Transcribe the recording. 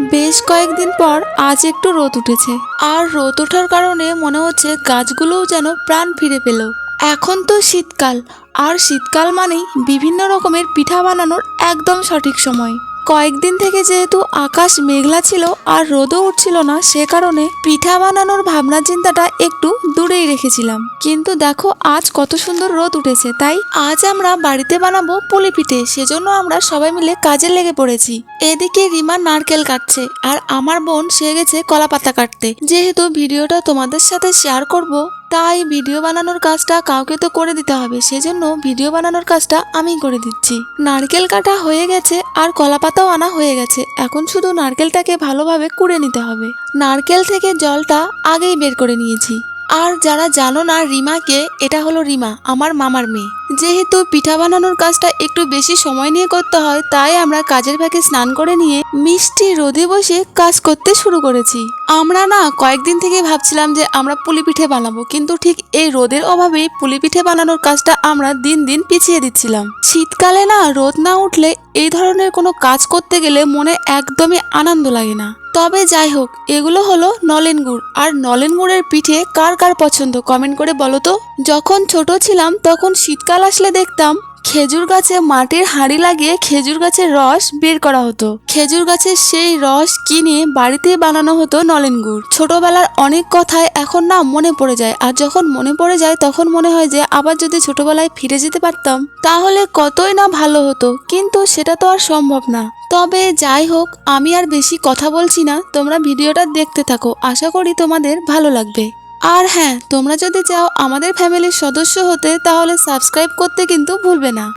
বেশ কয়েকদিন পর আজ একটু রোদ উঠেছে। আর রোদ ওঠার কারণে মনে হচ্ছে গাছগুলোও যেন প্রাণ ফিরে পেল। এখন তো শীতকাল, আর শীতকাল মানেই বিভিন্ন রকমের পিঠা বানানোর একদম সঠিক সময়। কয়েকদিন থেকে যেহেতু আকাশ মেঘলা ছিল আর রোদও উঠছিল না, সে কারণে পিঠা বানানোর ভাবনা চিন্তাটা একটু দূরেই রেখেছিলাম। কিন্তু দেখো, আজ কত সুন্দর রোদ উঠেছে, তাই আজ আমরা বাড়িতে বানাবো পুলি পিঠে। সেজন্য আমরা সবাই মিলে কাজে লেগে পড়েছি। এদিকে রিমা নারকেল কাটছে আর আমার বোন, সে গেছে কলা পাতা কাটতে। যেহেতু ভিডিওটা তোমাদের সাথে শেয়ার করব তাই ভিডিও বানানোর কাজটা কাউকে তো করে দিতে হবে। সেজন্য ভিডিও বানানোর কাজটা আমি করে দিচ্ছি। নারকেল কাটা হয়ে গেছে আর কলাপাতাও আনা হয়ে গেছে। এখন শুধু নারকেলটাকে ভালোভাবে কুড়ে নিতে হবে। নারকেল থেকে জলটা আগেই বের করে নিয়েছি। আর যারা জানো না রিমাকে, এটা হলো রিমা, আমার মামার মেয়ে। যেহেতু পিঠা বানানোর কাজটা একটু বেশি সময় নিয়ে করতে হয়, তাই আমরা কাজের ফাঁকে স্নান করে নিয়ে মিষ্টি রোদে বসে কাজ করতে শুরু করেছি। আমরা না কয়েকদিন থেকে ভাবছিলাম যে আমরা পুলি পিঠে বানাবো, কিন্তু ঠিক এই রোদের অভাবেই পুলি পিঠে বানানোর কাজটা আমরা দিন দিন পিছিয়ে দিচ্ছিলাম। শীতকালে না রোদ না উঠলে এই ধরনের কোনো কাজ করতে গেলে মনে একদমই আনন্দ লাগে না। তবে যাই হোক এগুলো হলো নলেন গুড়। আর নলেন গুড়ের পিঠে কার কার পছন্দ? কমেন্ট করে বলো তো। যখন ছোট ছিলাম, তখন শীতকাল আসলে দেখতাম খেজুর গাছে মাটির হাঁড়ি লাগিয়ে খেজুর গাছের রস বের করা হতো। খেজুর গাছের সেই রস কিনে বাড়িতেই বানানো হতো নলেন গুড়। ছোটবেলার অনেক কথাই এখন না মনে পড়ে যায়। আর যখন মনে পড়ে যায়, তখন মনে হয় যে, আবার যদি ছোটবেলায় ফিরে যেতে পারতাম, তাহলে কতই না ভালো হতো। কিন্তু সেটা তো আর সম্ভব না। তবে যাই হোক, আমি আর বেশি কথা বলছি না। তোমরা ভিডিওটা দেখতে থাকো। আশা করি তোমাদের ভালো লাগবে। আর হ্যাঁ তোমরা যদি চাও আমাদের ফ্যামিলির সদস্য হতে, তাহলে সাবস্ক্রাইব করতে কিন্তু ভুলবে না।